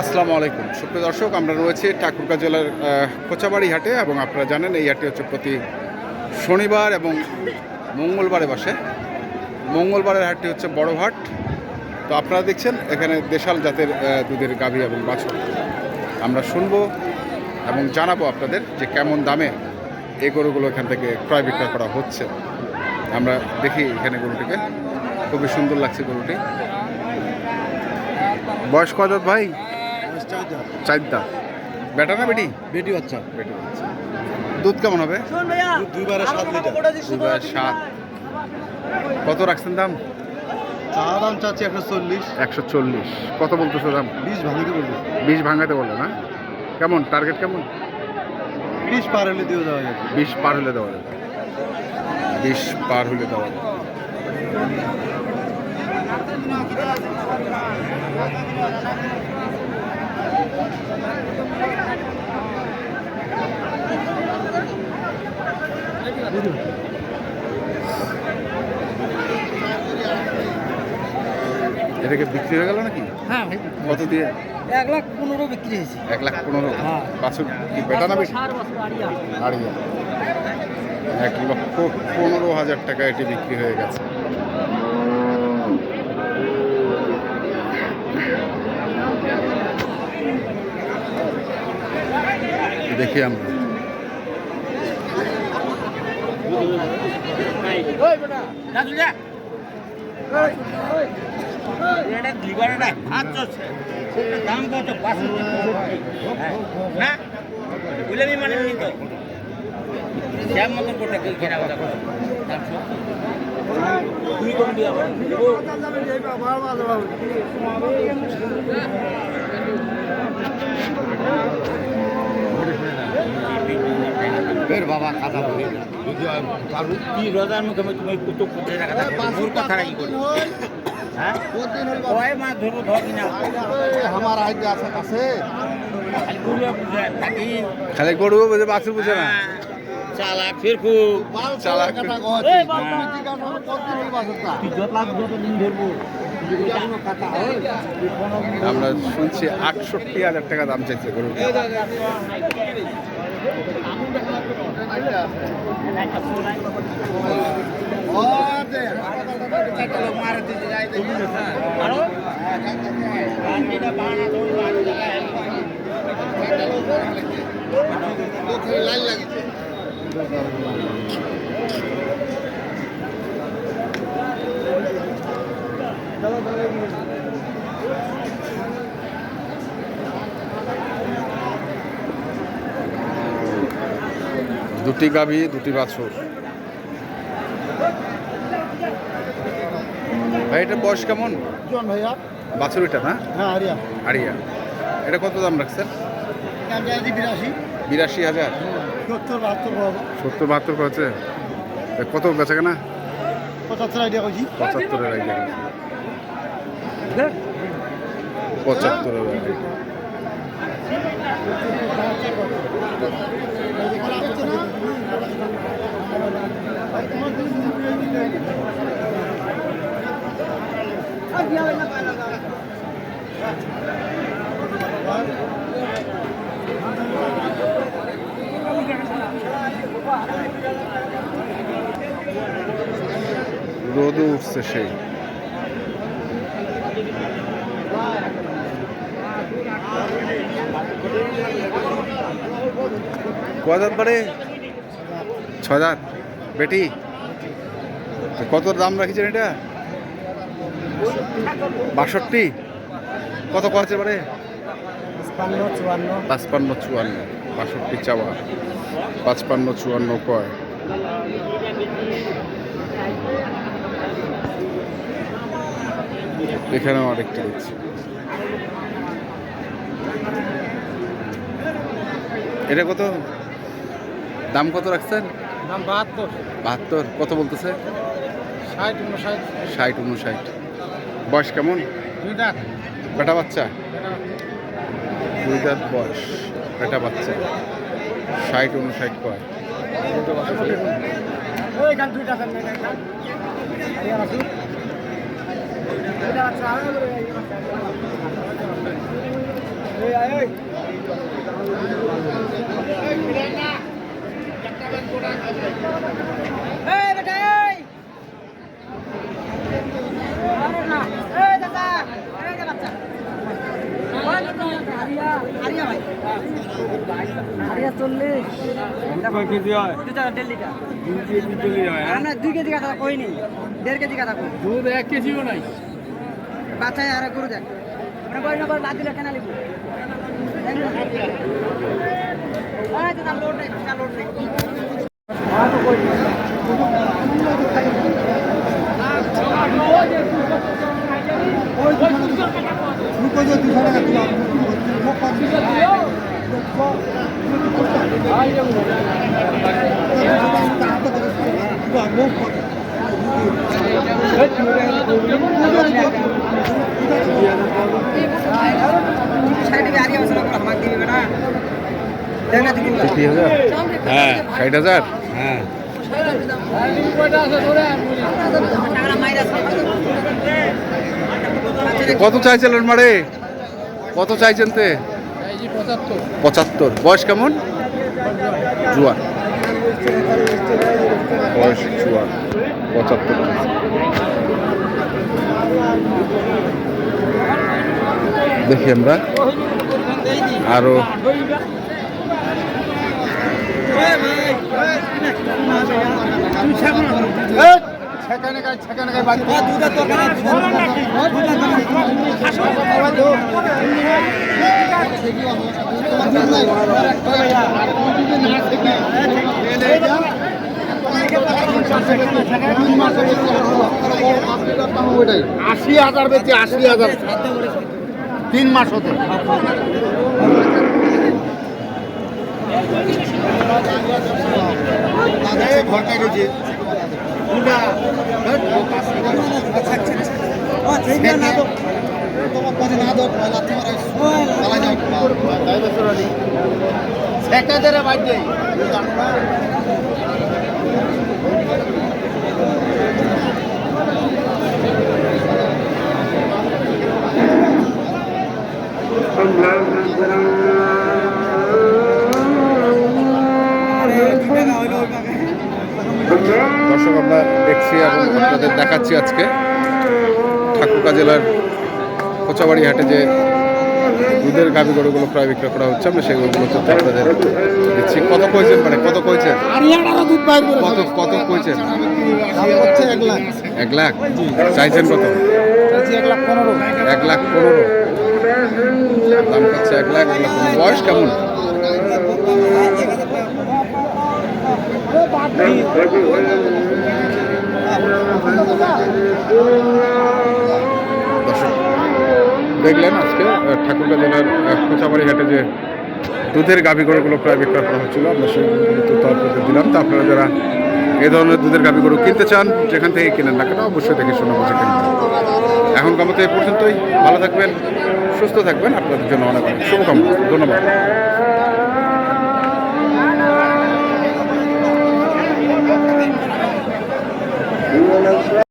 আসসালামু আলাইকুম। সুপ্রিয় দর্শক, আমরা রয়েছি ঠাকুরগাঁ জেলার কোচাবাড়ি হাটে এবং আপনারা জানেন এই হাটটি হচ্ছে প্রতি শনিবার এবং মঙ্গলবারে বসে। মঙ্গলবারের হাটটি হচ্ছে বড় হাট। তো আপনারা দেখছেন, এখানে দেশাল জাতের দুধের গাভী এবং বাছুর। আমরা শুনব এবং জানাব আপনাদের যে কেমন দামে এই গরুগুলো এখান থেকে ক্রয় বিক্রয় করা হচ্ছে। আমরা দেখি এখানে গরুটিকে। খুবই সুন্দর লাগছে গরুটি। বয়স কত ভাই? চারটা বেটা না বেটি? বেটি বাচ্চা। বেটি আচ্ছা। দুধ কেমন হবে? দুইবারে সাত লিটার। দুধ সাত। কত রাখছেন দাম? চা দাম চাচ্ছি একশো চল্লিশ। একশো চল্লিশ। কত বলতেছো দাম? বিশ ভাঙিতে বলছি বিশ ভাঙাতে বলল না? কেমন? টার্গেট কেমন? বিশ পার হলে দেওয়া যাবে। বিশ পার হলে দেওয়া যাবে। বিশ পার হলে দেওয়া যাবে এটাকে বিক্রি হয়ে গেল নাকি? হ্যাঁ ভাই কত দিয়ে? এক লাখ পনেরো বিক্রি হয়েছে। এক লাখ পনেরো। হ্যাঁ। বাছুর কি বেটা না আড়িয়া। আড়িয়া। এক লক্ষ পনেরো হাজার টাকা এটি বিক্রি হয়ে গেছে। দেখি আমরা। দাম কত? পাঁচ মানে নি? তো। শ্যাম মতন করো বাবা বলি কি রোজার মুখে তুমি কুতুব কুতুব রাখা মোর কথা রাখি করি হ্যাঁ? কয় মাছ ধরবো ধর কিনা? আমার আইডিয়া আছে খালি গরু বুঝে বাছুর বুঝে না? চালাক ফিরকু চালাক। আমরা শুনছি আটষট্টি হাজার টাকা দাম চাইছে গরু আরও এটা বানা ধরবো আর জায়গায় দুটি গাভী দুটি বাছুর। ভাই এটা বয়স কেমন? জন ভাইয়া। বাছুর এটা না? হ্যাঁ আরিয়া। আড়িয়া এটা কত দাম রাখছেন? বিরাশি। বিরাশি হাজার। সত্তর বাহাত্তর করেছে? কত বেচা কেনা? পঁচাত্তর আইডিয়া কইছি পঁচাত্তরের আইডিয়া পঁচাত্তরের আইডিয়া রোদও উঠছে সেই। কদাত পারে ছয় বেটি, কত দাম রাখিছেন এটা? বাষট্টি। কত কয়েছে পারে পাঁচপান্ন চুয়ান্ন। বাষট্টি চাওয়া। পাঁচপান্ন চুয়ান্ন কয়। এখানেও আরেকটি দেখছি এটা কত? দাম কত রাখছেন? দাম বাহাত্তর। বাহাত্তর কত বলতেছে? ষাট উনষাট ষাট উনষাট বয়স কেমন? বেটা বাচ্চা। দুই দাঁত বয়স বেটা বাচ্চা ষাট উনষাট কয় দুইটা আছে না এখান হারিয়া আছে এটা আছে আর এই এই এই বেটা এই আরে না এই দাদা এই যে বাচ্চা হারিয়া হারিয়া ভাই হারিয়া চল্লিশ। কেজি হয়। দুই কেজি তুলি হয় আমরা দুই কেজি কাটা কই নি দেড় কেজি কাটা কই দুধ এক কেজিও নাই। বাচ্চায় আর গরু দেখ। মানে কই না বাদ দিলে কেন লিখব? লোড নেই লোড নেই সাইডে হারিয়া বসে না আমাকে দিবি বেটা দেখ না দিবি কি হাজার হ্যাঁ ষাট হাজার। হ্যাঁ কত চাইছিলেন মারে? কত চাইছেন তে? পঁচাত্তর। বয়স কেমন? জুয়ান বয়স জুয়ান পঁচাত্তর দেখি আমরা আরও। আশি হাজার বেশি আশি হাজার। তিন মাস হতে। ঘরটা গেছে দর্শক আমরা দেখছি এবং আপনাদের দেখাচ্ছি আজকে ঠাকুরকা জেলার কোচাবাড়ি হাটে যে দুধের গাভি গরুগুলো প্রায় বিক্রয় করা হচ্ছে। আমরা সেগুলো তথ্য আপনাদের দিচ্ছি। কত কইছেন মানে কত কইছেন? কত কত কইছেন? এক লাখ। চাইছেন কত? এক লাখ পনেরো। দাম হচ্ছে এক লাখ। বয়স কেমন? দর্শক দেখলেন আজকে ঠাকুরগা জেলার কোচামারি ঘাটে যে দুধের গাভী গরুগুলো প্রায় বিক্রয় করা হচ্ছিল, আমরা সেগুলো তথ্য আপনাদের দিলাম। তো আপনারা যারা এই ধরনের দুধের গাভী গরু কিনতে চান, যেখান থেকে কিনেন না কেন, অবশ্যই দেখে শোনা বসে কিনবেন এখন কামতে এ পর্যন্তই। ভালো থাকবেন, সুস্থ থাকবেন। আপনাদের জন্য অনেক অনেক শুভকামনা। ধন্যবাদ।